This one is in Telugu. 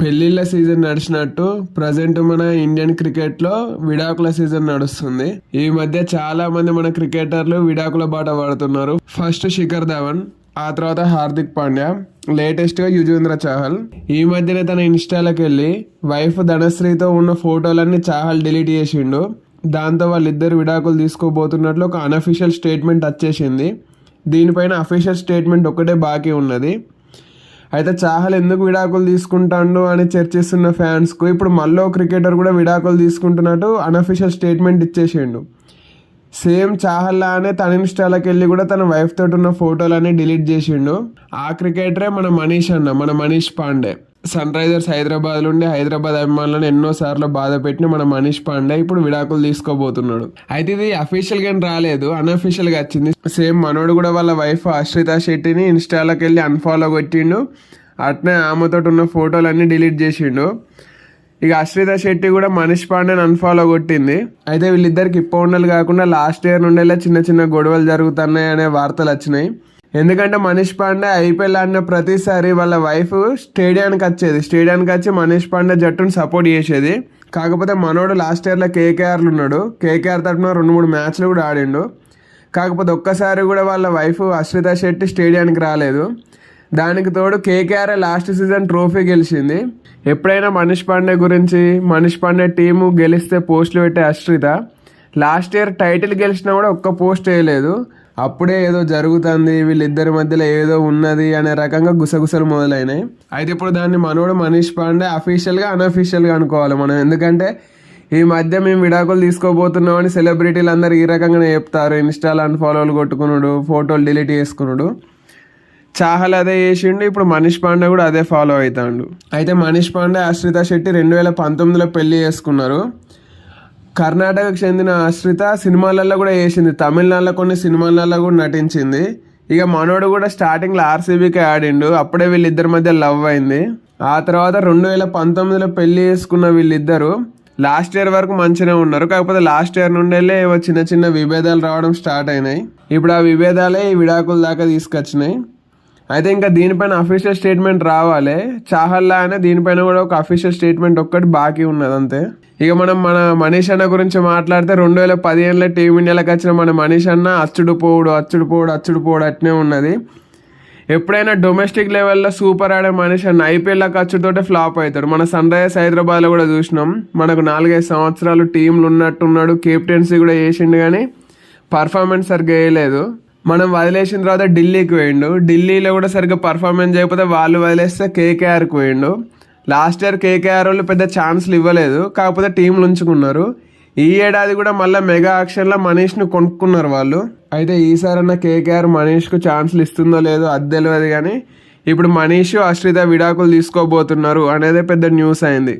పెళ్ళిళ్ళ సీజన్ నడిచినట్టు ప్రజెంట్ మన ఇండియన్ క్రికెట్లో విడాకుల సీజన్ నడుస్తుంది. ఈ మధ్య చాలా మంది మన క్రికెటర్లు విడాకుల బాట పడుతున్నారు. ఫస్ట్ శిఖర్ ధవన్ ఆ తర్వాత హార్దిక్ పాండ్యా లేటెస్ట్గా యుజేంద్ర చాహల్. ఈ మధ్యనే తన ఇన్స్టాలోకి వెళ్ళి వైఫ్ ధనశ్రీతో ఉన్న ఫోటోలన్నీ చాహల్ డిలీట్ చేసిండు. దాంతో వాళ్ళిద్దరు విడాకులు తీసుకోబోతున్నట్లు ఒక అనఫిషియల్ స్టేట్మెంట్ వచ్చేసింది. దీనిపైన అఫీషియల్ స్టేట్మెంట్ ఒకటే బాకీ ఉన్నది. అయితే చాహల్ ఎందుకు విడాకులు తీసుకుంటాడు అని చర్చిస్తున్న ఫ్యాన్స్కు ఇప్పుడు మళ్ళీ క్రికెటర్ కూడా విడాకులు తీసుకుంటున్నట్టు అనఫిషియల్ స్టేట్మెంట్ ఇచ్చేసిండు. సేమ్ చాహల్లానే తన ఇన్స్టాలోకి వెళ్ళి కూడా తన వైఫ్ తోటి ఉన్న ఫోటోలన్నీ డిలీట్ చేసిండు. ఆ క్రికెటరే మన మనీష్ అన్న మన మనీష్ పాండే. సన్ రైజర్స్ హైదరాబాద్ నుండి హైదరాబాద్ అభిమానులను ఎన్నో సార్లు బాధ పెట్టిన మన మనీష్ పాండే ఇప్పుడు విడాకులు తీసుకోబోతున్నాడు. అయితే ఇది అఫీషియల్గా రాలేదు అన్అఫీషియల్గా వచ్చింది. సేమ్ మనోడు కూడా వాళ్ళ వైఫ్ ఆశ్రిత శెట్టిని ఇన్స్టాలోకి వెళ్ళి అన్ఫాలో కొట్టిండు. అట్నే ఆమెతో ఉన్న ఫోటోలన్నీ డిలీట్ చేసిండు. ఇక అశ్రిత శెట్టి కూడా మనీష్ పాండేని అన్ఫాలో కొట్టింది. అయితే వీళ్ళిద్దరికి ఇప్పటి కాకుండా లాస్ట్ ఇయర్ నుండేలా చిన్న చిన్న గొడవలు జరుగుతున్నాయి అనే వార్తలు వచ్చినాయి. ఎందుకంటే మనీష్ పాండే ఐపీఎల్ ఆడిన ప్రతిసారి వాళ్ళ వైఫ్ స్టేడియానికి వచ్చేది. స్టేడియానికి వచ్చి మనీష్ పాండే జట్టును సపోర్ట్ చేసేది. కాకపోతే మనోడు లాస్ట్ ఇయర్లో కేకేఆర్లు ఉన్నాడు. కేకేఆర్ తరఫున రెండు మూడు మ్యాచ్లు కూడా ఆడిండు. కాకపోతే ఒక్కసారి కూడా వాళ్ళ వైఫ్ అశ్రిత శెట్టి స్టేడియానికి రాలేదు. దానికి తోడు కేకేఆర్ లాస్ట్ సీజన్ ట్రోఫీ గెలిచింది. ఎప్పుడైనా మనీష్ పాండే గురించి మనీష్ పాండే టీము గెలిస్తే పోస్టులు పెట్టే అశ్రిత లాస్ట్ ఇయర్ టైటిల్ గెలిచినా కూడా ఒక్క పోస్ట్ వేయలేదు. అప్పుడే ఏదో జరుగుతుంది వీళ్ళిద్దరి మధ్యలో ఏదో ఉన్నది అనే రకంగా గుసగుసలు మొదలైనాయి. అయితే ఇప్పుడు దాన్ని మనోడు మనీష్ పాండే అఫీషియల్గా అన్అఫీషియల్గా అనుకోవాలి మనం. ఎందుకంటే ఈ మధ్య మేము విడాకులు తీసుకోబోతున్నామని సెలబ్రిటీలు అందరు ఈ రకంగానే చెప్తారు. ఇన్స్టాల్ అన్ఫాలోలు కొట్టుకున్నాడు ఫోటోలు డిలీట్ చేసుకున్నాడు చాహల్ అదే చేసిండు ఇప్పుడు మనీష్ పాండే కూడా అదే ఫాలో అవుతాడు. అయితే మనీష్ పాండే అశ్రిత శెట్టి రెండు వేల పంతొమ్మిదిలో పెళ్ళి చేసుకున్నారు. కర్ణాటకకు చెందిన ఆశ్రిత సినిమాలలో కూడా వేసింది తమిళనాడులో కొన్ని సినిమాలలో కూడా నటించింది. ఇక మనోడు కూడా స్టార్టింగ్లో ఆర్సీబీకి ఆడిండు అప్పుడే వీళ్ళిద్దరి మధ్య లవ్ అయింది. ఆ తర్వాత రెండు వేల పంతొమ్మిదిలో పెళ్ళి చేసుకున్న వీళ్ళిద్దరు లాస్ట్ ఇయర్ వరకు మంచిగా ఉన్నారు. కాకపోతే లాస్ట్ ఇయర్ నుండేలే ఏవో చిన్న చిన్న విభేదాలు రావడం స్టార్ట్ అయినాయి. ఇప్పుడు ఆ విభేదాలే ఈ విడాకుల దాకా తీసుకొచ్చినాయి. అయితే ఇంకా దీనిపైన అఫీషియల్ స్టేట్మెంట్ రావాలి. చాహల్లా అనే దీనిపైన కూడా ఒక అఫీషియల్ స్టేట్మెంట్ ఒక్కటి బాకీ ఉన్నది అంతే. ఇక మనం మన మనీష్ అన్న గురించి మాట్లాడితే రెండు వేల పదిహేనులో టీమిండియాలోకి వచ్చిన మన మనీష్ అన్న అచ్చుడు పోవుడు అచ్చుడు పోవుడు అచ్చుడు పోవుడు అట్నే ఉన్నది. ఎప్పుడైనా డొమెస్టిక్ లెవెల్లో సూపర్ ఆడే మనిషి అన్న ఐపీఎల్లో ఖర్చుతోటే ఫ్లాప్ అవుతాడు. మన సన్ రైజర్స్ హైదరాబాద్లో కూడా చూసినాం. మనకు నాలుగైదు సంవత్సరాలు టీంలు ఉన్నట్టున్నాడు. కెప్టెన్సీ కూడా చేసిండు కానీ పర్ఫార్మెన్స్ సరిగ్గా వేయలేదు మనం వదిలేసిన తర్వాత ఢిల్లీకి పోయిండు. ఢిల్లీలో కూడా సరిగ్గా పర్ఫార్మెన్స్ చేయకపోతే వాళ్ళు వదిలేస్తే కేకేఆర్కి పోయిండు. లాస్ట్ ఇయర్ కేకేఆర్ వాళ్ళు పెద్ద ఛాన్స్లు ఇవ్వలేదు. కాకపోతే టీంలు ఉంచుకున్నారు ఈ ఏడాది కూడా మళ్ళీ మెగా ఆక్షన్లో మనీష్ను కొనుక్కున్నారు వాళ్ళు. అయితే ఈసారన్న కేకేఆర్ మనీష్కు ఛాన్స్లు ఇస్తుందో లేదో అది తెలియదు కానీ ఇప్పుడు మనీష్ అశ్రిత విడాకులు తీసుకోబోతున్నారు అనేది పెద్ద న్యూస్ అయింది.